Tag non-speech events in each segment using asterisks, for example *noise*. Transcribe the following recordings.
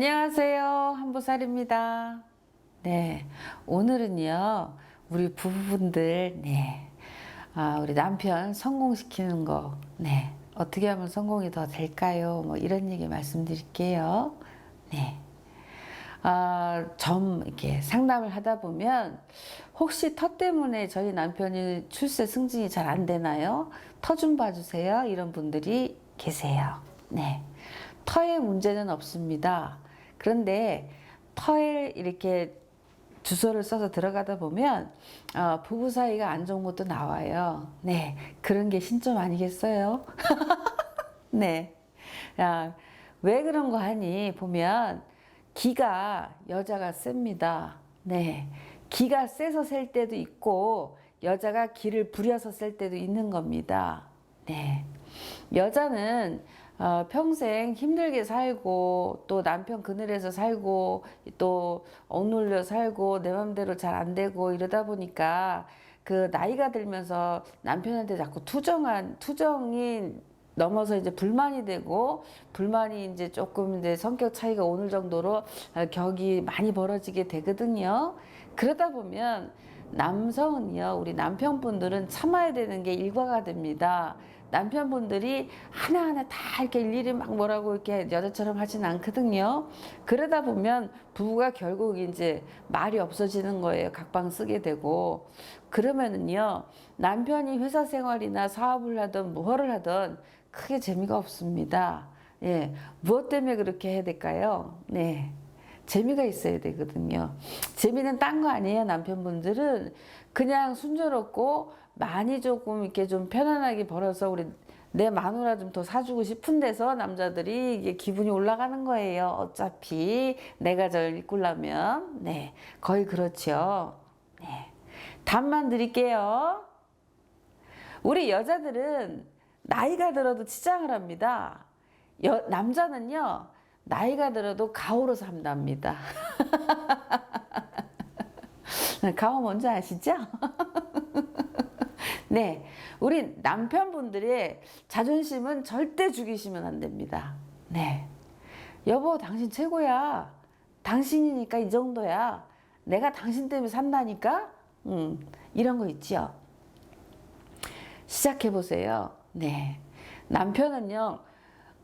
안녕하세요. 한보살입니다. 네. 오늘은요, 우리 부부분들, 네. 아, 우리 남편 성공시키는 거, 네. 어떻게 하면 성공이 더 될까요? 뭐 이런 얘기 말씀드릴게요. 네. 아, 점 이렇게 상담을 하다 보면 혹시 터 때문에 저희 남편이 출세 승진이 잘 안 되나요? 터 좀 봐주세요. 이런 분들이 계세요. 네. 터에 문제는 없습니다. 그런데 터에 이렇게 주소를 써서 들어가다 보면 어, 부부 사이가 안 좋은 것도 나와요. 네, 그런 게 신점 아니겠어요? *laughs* 네. 야, 왜 그런 거 하니 보면 기가 여자가 셉니다. 네. 기가 세서 셀 때도 있고 여자가 기를 부려서 셀 때도 있는 겁니다. 네. 여자는 어, 평생 힘들게 살고 또 남편 그늘에서 살고 또 억눌려 살고 내 맘대로 잘 안 되고 이러다 보니까 그 나이가 들면서 남편한테 자꾸 투정한 투정이 넘어서 이제 불만이 되고 불만이 이제 조금 이제 성격 차이가 오는 정도로 어, 격이 많이 벌어지게 되거든요. 그러다 보면 남성은요, 우리 남편분들은 참아야 되는 게 일과가 됩니다. 남편분들이 하나하나 다 이렇게 일일이 막 뭐라고 이렇게 여자처럼 하진 않거든요. 그러다 보면 부부가 결국 이제 말이 없어지는 거예요. 각방 쓰게 되고. 그러면은요, 남편이 회사 생활이나 사업을 하든 뭐를 하든 크게 재미가 없습니다. 예. 무엇 때문에 그렇게 해야 될까요? 네. 재미가 있어야 되거든요. 재미는 딴 거 아니에요, 남편분들은. 그냥 순조롭고 많이 조금 이렇게 좀 편안하게 벌어서 우리 내 마누라 좀 더 사주고 싶은 데서 남자들이 이게 기분이 올라가는 거예요. 어차피 내가 절 이끌려면. 네. 거의 그렇죠. 네. 답만 드릴게요. 우리 여자들은 나이가 들어도 치장을 합니다. 여, 남자는요, 나이가 들어도 가오로 산답니다. *laughs* 가오 뭔지 아시죠? *laughs* 네. 우리 남편분들의 자존심은 절대 죽이시면 안 됩니다. 네. 여보, 당신 최고야. 당신이니까 이 정도야. 내가 당신 때문에 산다니까? 음, 이런 거 있죠. 시작해 보세요. 네. 남편은요,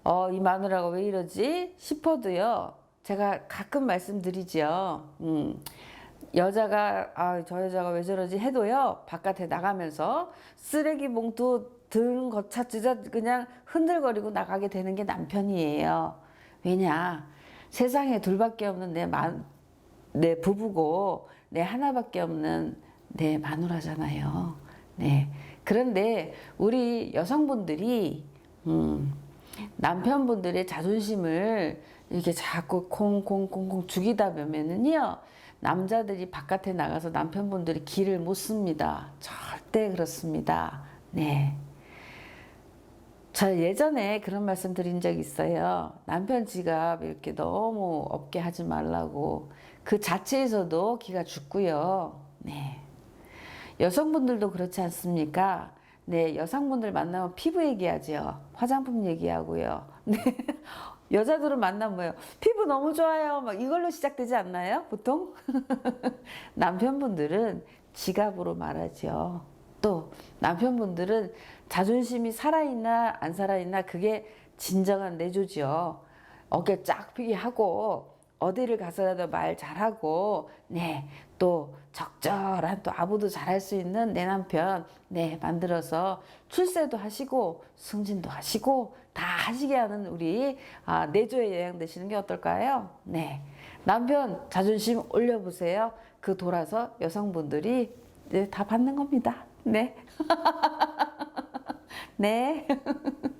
어, 이 마누라가 왜 이러지? 싶어도요, 제가 가끔 말씀드리죠. 음, 여자가, 아, 저 여자가 왜 저러지? 해도요, 바깥에 나가면서 쓰레기 봉투 드는 것 찾으자 그냥 흔들거리고 나가게 되는 게 남편이에요. 왜냐? 세상에 둘밖에 없는 내 마, 내 부부고, 내 하나밖에 없는 내 마누라잖아요. 네. 그런데 우리 여성분들이, 음, 남편분들의 자존심을 이렇게 자꾸 콩콩콩콩 죽이다 보면은요, 남자들이 바깥에 나가서 남편분들이 길을 못 씁니다. 절대 그렇습니다. 네. 저 예전에 그런 말씀 드린 적 있어요. 남편 지갑 이렇게 너무 없게 하지 말라고. 그 자체에서도 기가 죽고요. 네. 여성분들도 그렇지 않습니까? 네, 여성분들 만나면 피부 얘기하죠. 화장품 얘기하고요. *laughs* 네. 여자들은 만나면 뭐예요? 피부 너무 좋아요. 막 이걸로 시작되지 않나요? 보통? *laughs* 남편분들은 지갑으로 말하죠. 또 남편분들은 자존심이 살아있나 안 살아있나 그게 진정한 내조죠. 어깨 쫙 펴게 하고 어디를 가서라도 말 잘하고 네 또 적절한 또 아부도 잘할 수 있는 내 남편 네 만들어서 출세도 하시고 승진도 하시고 다 하시게 하는 우리 아, 내조의 여행 되시는 게 어떨까요? 네 남편 자존심 올려보세요. 그 돌아서 여성분들이 네, 다 받는 겁니다. 네. *laughs* 네. *laughs*